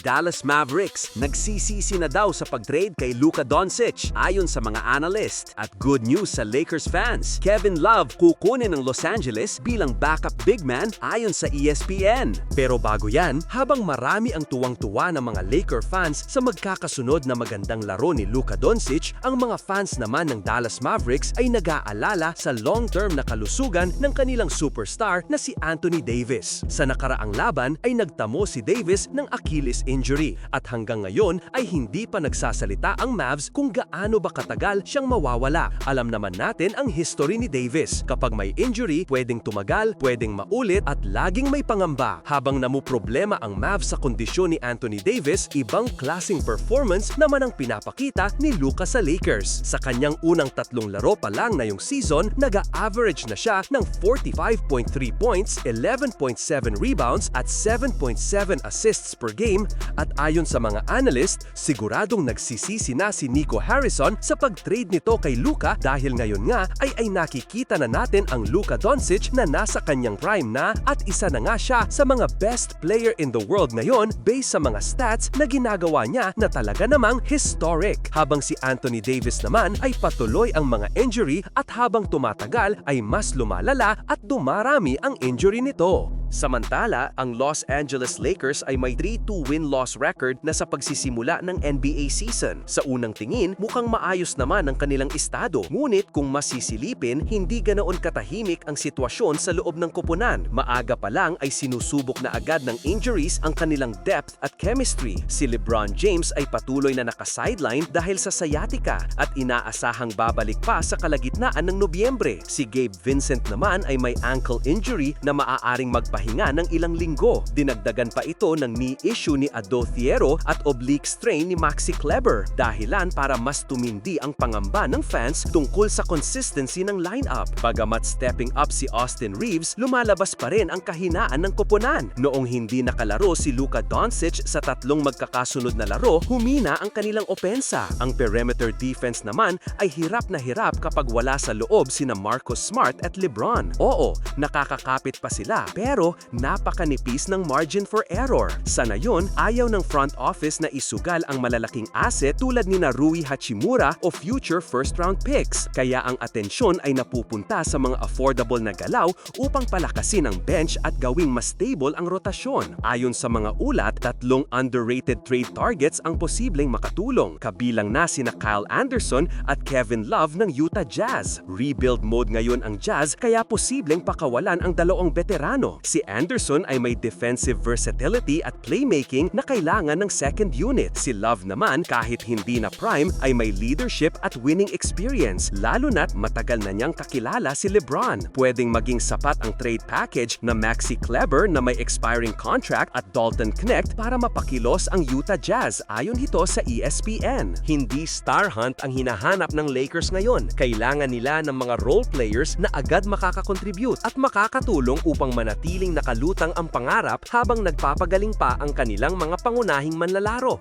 Dallas Mavericks nagsisisi na daw sa pag-trade kay Luka Doncic ayon sa mga analyst. At good news sa Lakers fans, Kevin Love kukunin ng Los Angeles bilang backup big man ayon sa ESPN. Pero bago yan, habang marami ang tuwang-tuwa ng mga Laker fans sa magkakasunod na magandang laro ni Luka Doncic, ang mga fans naman ng Dallas Mavericks ay nag-aalala sa long-term na kalusugan ng kanilang superstar na si Anthony Davis. Sa nakaraang laban ay nagtamo si Davis ng Achilles injury at hanggang ngayon ay hindi pa nagsasalita ang Mavs kung gaano ba katagal siyang mawawala. Alam naman natin ang history ni Davis. Kapag may injury, pwedeng tumagal, pwedeng maulit at laging may pangamba. Habang namuproblema ang Mavs sa kondisyon ni Anthony Davis, ibang klasing performance naman ang pinapakita ni Luka sa Lakers. Sa kanyang unang tatlong laro pa lang na yung season, nag-average na siya ng 45.3 points, 11.7 rebounds at 7.7 assists per game at ayon sa mga analyst, siguradong nagsisisi na si Nico Harrison sa pag-trade nito kay Luka dahil ngayon nga ay ay nakikita na natin ang Luka Doncic na nasa kanyang prime na at isa na nga siya sa mga best player in the world ngayon based sa mga stats na ginagawa niya na talaga namang historic. Habang si Anthony Davis naman ay patuloy ang mga injury at habang tumatagal ay mas lumalala at dumarami ang injury nito. Samantala, ang Los Angeles Lakers ay may 3-2 win-loss record na sa pagsisimula ng NBA season. Sa unang tingin, mukhang maayos naman ang kanilang estado. Ngunit kung masisilipin, hindi ganoon katahimik ang sitwasyon sa loob ng koponan. Maaga pa lang ay sinusubok na agad ng injuries ang kanilang depth at chemistry. Si LeBron James ay patuloy na naka-sideline dahil sa sciatica at inaasahang babalik pa sa kalagitnaan ng Nobyembre. Si Gabe Vincent naman ay may ankle injury na maaaring magpahinga ng ilang linggo. Dinagdagan pa ito ng knee issue ni Ado Thiero at oblique strain ni Maxi Kleber. Dahilan para mas tumindi ang pangamba ng fans tungkol sa consistency ng lineup. Bagamat stepping up si Austin Reeves, lumalabas pa rin ang kahinaan ng koponan. Noong hindi nakalaro si Luka Doncic sa tatlong magkakasunod na laro, humina ang kanilang opensa. Ang perimeter defense naman ay hirap na hirap kapag wala sa loob sina Marcus Smart at LeBron. Oo, nakakakapit pa sila pero napakanipis ng margin for error. Sa ngayon, ayaw ng front office na isugal ang malalaking asset tulad ni na Rui Hachimura o future first round picks. Kaya ang atensyon ay napupunta sa mga affordable na galaw upang palakasin ang bench at gawing mas stable ang rotasyon. Ayon sa mga ulat, tatlong underrated trade targets ang posibleng makatulong. Kabilang na sina Kyle Anderson at Kevin Love ng Utah Jazz. Rebuild mode ngayon ang Jazz kaya posibleng pakawalan ang dalawang veterano. Si Anderson ay may defensive versatility at playmaking na kailangan ng second unit. Si Love naman kahit hindi na prime ay may leadership at winning experience lalo na't matagal na niyang kakilala si LeBron. Pwedeng maging sapat ang trade package na Maxi Kleber na may expiring contract at Dalton Knecht para mapakilos ang Utah Jazz ayon ito sa ESPN. Hindi star hunt ang hinahanap ng Lakers ngayon. Kailangan nila ng mga role players na agad makakakontribute at makakatulong upang manatiling nakalutang ang pangarap habang nagpapagaling pa ang kanilang mga pangunahing manlalaro.